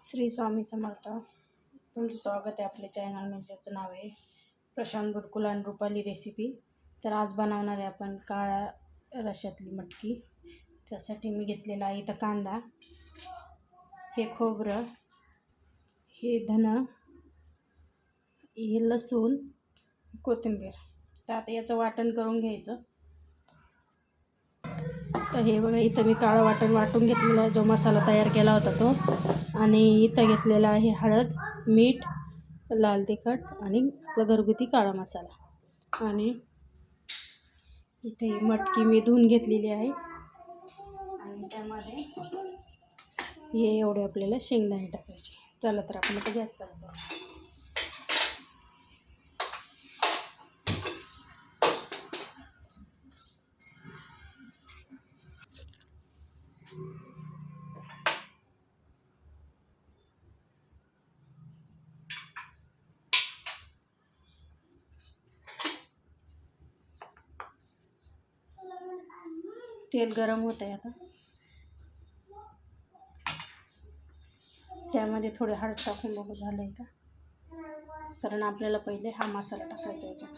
श्री स्वामी समर्थ. तुमचं स्वागत आहे आपल्या चॅनल ज्याचं नाव आहे प्रशांत बुरकुल आणि रुपाली रेसिपी तर आज बनवणार आहे आपण काळ्या रशातली मटकी. त्यासाठी मी घेतलेला आहे इथं कांदा हे खोबरं हे धन हे लसूण कोथिंबीर. तर आता याचं वाटण करून घ्यायचं. तर हे बघा इथं मी काळं वाटण वाटून घेतलेला आहे. जो मसाला तयार केला होता तो. आणि इथं घेतलेला आहे हळद मीठ लाल तिखट आणि आपला घरगुती काळा मसाला. आणि इथे मटकी मी धुवून घेतलेली आहे. आणि त्यामध्ये हे एवढे आपल्याला शेंगदाणे टाकायचे. चला तर आपण आता गॅस चालतो तेल गरम होत आहे आता. त्यामध्ये थोडे हळद टाकून बघू झालं आहे का? कारण आपल्याला पहिले हा मसाला टाकायचा याच्यात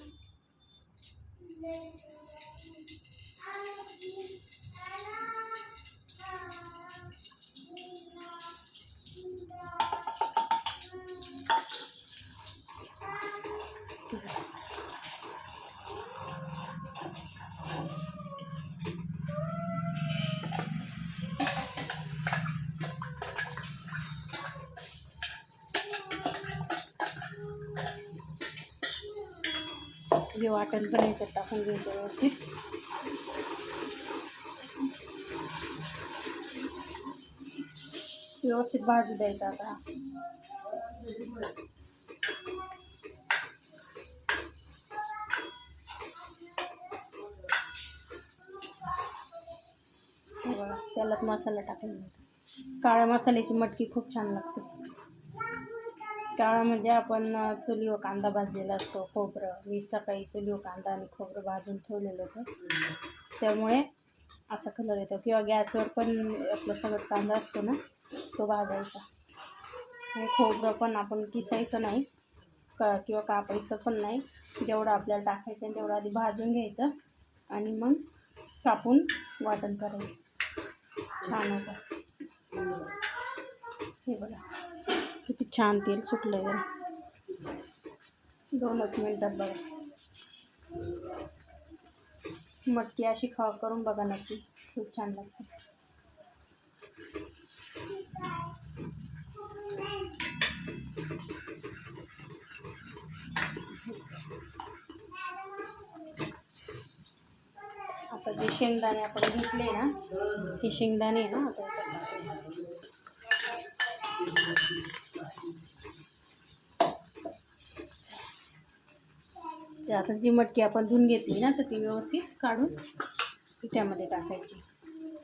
वाटण पण याच्यात टाकून घ्यायचं व्यवस्थित व्यवस्थित भाजू द्यायचं आता बघा मसाला टाकून काळ्या मसाल्याची मटकी खूप छान लागते। काळा म्हणजे आपण चुलीवर कांदा भाजलेला असतो खोबरं मी सकाळी चुलीवर कांदा आणि खोबरं भाजून ठेवलेलं होतं. त्यामुळे असा कलर येतो. किंवा गॅसवर पण आपलं सगळं कांदा असतो ना तो भाजायचा. खोबरं पण आपण किसायचं नाही क किंवा कापायचं पण नाही. जेवढं आपल्याला टाकायचं तेवढं आधी भाजून घ्यायचं आणि मग कापून वाटण करायचं. छान होतं. हे बघा. छान तेल सुटलं आहे दोनच मिनटात बघा. मटकी अशी खा करून बघा नक्की. खूप छान लागते. आता जे शेंगदाणे आपण घेतले ना, हे शेंगदाणे ना, आता ते आता जी मटकी आपण धुवून घेतली ना तर ती व्यवस्थित काढून ती त्यामध्ये टाकायची.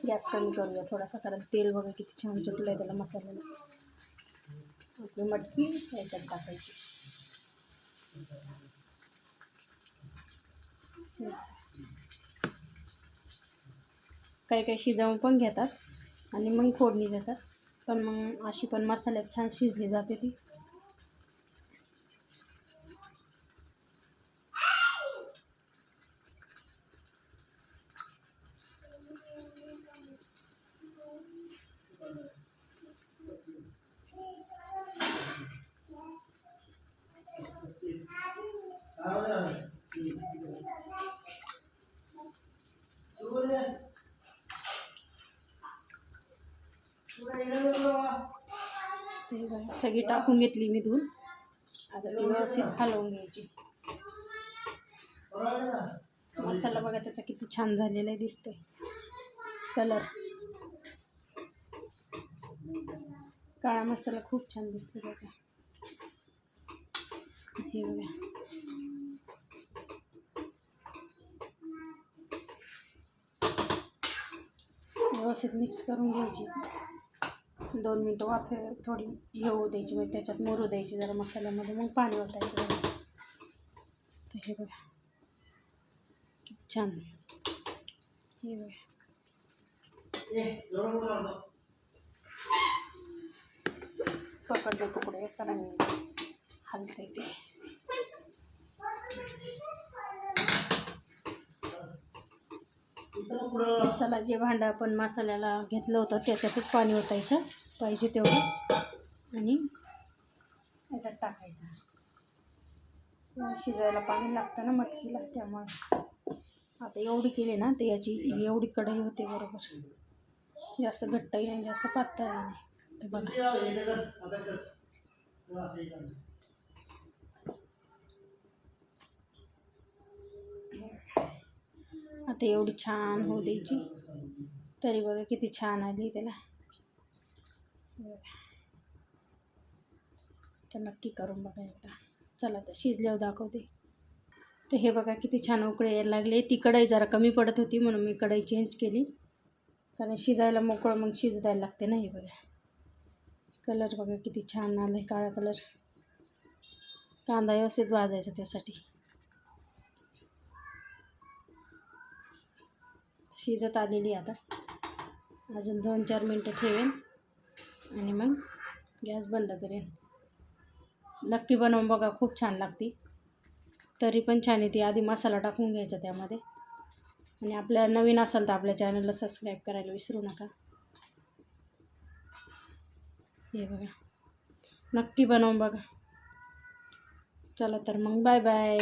गॅस कमी करूया थोडासा कारण तेल वगैरे किती छान सुटलं आहे त्याला मसाल्याला आपली मटकी याच्यात टाकायची. काही काही शिजवून पण घेतात आणि मग फोडणी देतात. पण मग अशी पण मसाल्यात छान शिजली जाते ती. सगळी टाकून घेतली मी धुवून. आता ती व्यवस्थित हलवून घ्यायची. मसाला बघा त्याचा किती छान झालेला आहे दिसतोय. कलर काळा मसाला खूप छान दिसतो त्याचा. हे बघा. व्यवस्थित मिक्स करून घ्यायची. दोन मिनटं वाफे थोडी हे होऊ द्यायची म्हणजे त्याच्यात मुरू द्यायची जरा मसाल्यामध्ये मग पाणी ओतायचं येतं तर हे बघा. छान. हे बघा. पकडले तुकडे कारण हलते ते. चला जे भांडं आपण मसाल्याला घेतलं होतं त्याच्यातच पाणी ओतायचं. पाहिजे तेवढं. आणि याच्यात टाकायचं. शिजायला पाणी लागतं ना मटकीला त्यामुळे. आता एवढी केली ना तर याची एवढी कढई होते बरोबर. जास्त घट्टही नाही जास्त पातळही नाही तर बघा. ते एवढी छान होऊ द्यायची. तरी बघा किती छान आली त्याला. तर नक्की करून बघा एकदा. चला तर शिजल्यावर दाखवते. तर हे बघा किती छान उकळे यायला लागले. ती कढई जरा कमी पडत होती म्हणून मी कढई चेंज केली. कारण शिजायला मोकळं मग शिजायला लागते ना हे बघा. कलर बघा किती छान आला आहे काळा कलर. कांदा व्यवस्थित भाजायचा त्यासाठी. शिजत आलेली आता. अजून दोन चार मिनटं ठेवेन. आणि मग गॅस बंद करेन. नक्की बनवून बघा खूप छान लागते. तरी पण छान येते आधी मसाला टाकून घ्यायचा त्यामध्ये. आणि आपल्या नवीन असाल तर आपल्या चॅनलला सबस्क्राईब करायला विसरू नका. हे बघा. नक्की बनवून बघा. चला तर मग बाय बाय.